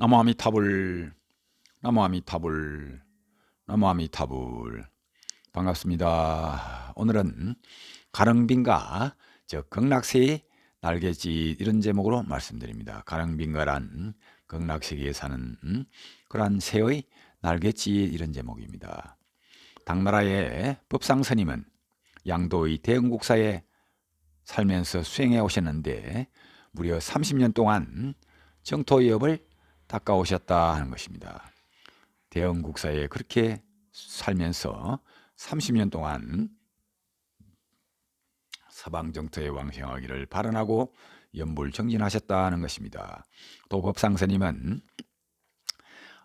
나무 아미타불 나무 아미타불 나무 아미타불 반갑습니다. 오늘은 가릉빈가 저 극락새의 날개짓 이런 제목으로 말씀드립니다. 가릉빈가란 극락세계에 사는 음, 그러한 새의 날개짓 이런 제목입니다. 당나라의 법상 스님은 양도의 대흥국사에 살면서 수행해 오셨는데 무려 30년 동안 정토위협을 닦아오셨다 하는 것입니다. 대흥국사에 그렇게 살면서 30년 동안 서방 정토에 왕생하기를 발언하고 연불 정진하셨다는 것입니다. 또 법상스님은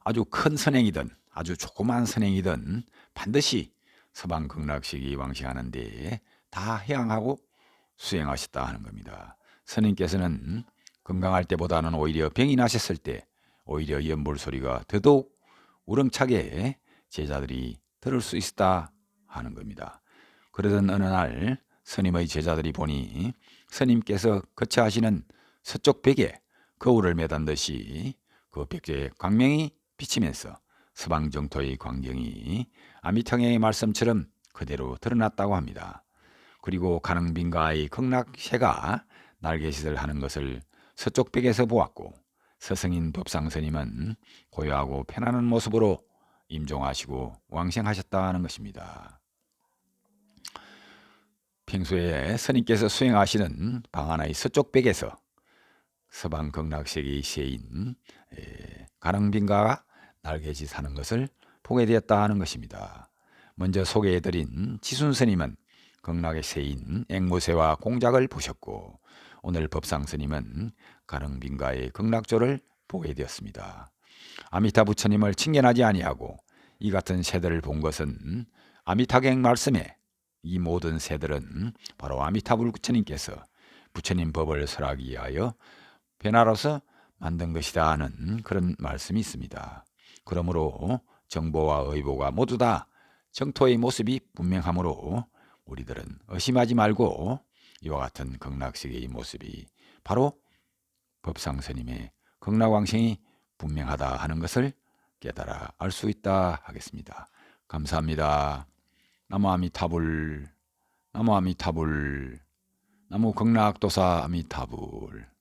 아주 큰 선행이든 아주 조그만 선행이든 반드시 서방 극락식이 왕생하는데 다 해양하고 수행하셨다 하는 겁니다. 스님께서는 건강할 때보다는 오히려 병이 나셨을 때 오히려 연불 소리가 더더욱 우렁차게 제자들이 들을 수 있다 하는 겁니다. 그러던 어느 날 스님의 제자들이 보니 스님께서 거처하시는 서쪽 벽에 거울을 매단 듯이 그 벽에 광명이 비치면서 서방 정토의 광경이 아미탕의 말씀처럼 그대로 드러났다고 합니다. 그리고 가능빈가의 극락새가 날개짓을 하는 것을 서쪽 벽에서 보았고 서승인 법상스님은 고요하고 편안한 모습으로 임종하시고 왕생하셨다는 것입니다. 평소에 스님께서 수행하시는 방 하나의 서쪽 벽에서 서방 극락세계의 세인 가랑빈가가 날개짓 하는 것을 보게 되었다 하는 것입니다. 먼저 소개해드린 지순 스님은 극락의 세인 앵무새와 공작을 보셨고 오늘 법상 스님은 가릉빈가의 극락조를 보게 되었습니다. 아미타 부처님을 칭견하지 아니하고 이 같은 새들을 본 것은 아미타경 말씀에 이 모든 새들은 바로 아미타불 부처님께서 부처님 법을 설하기 위하여 변화로서 만든 것이다 하는 그런 말씀이 있습니다. 그러므로 정보와 의보가 모두 다 정토의 모습이 분명하므로 우리들은 의심하지 말고 이와 같은 극락세계의 모습이 바로 법상스님의 극락왕생이 분명하다 하는 것을 깨달아 알 수 있다 하겠습니다. 감사합니다. 나무 아미타불 나무 아미타불 나무 극락도사 아미타불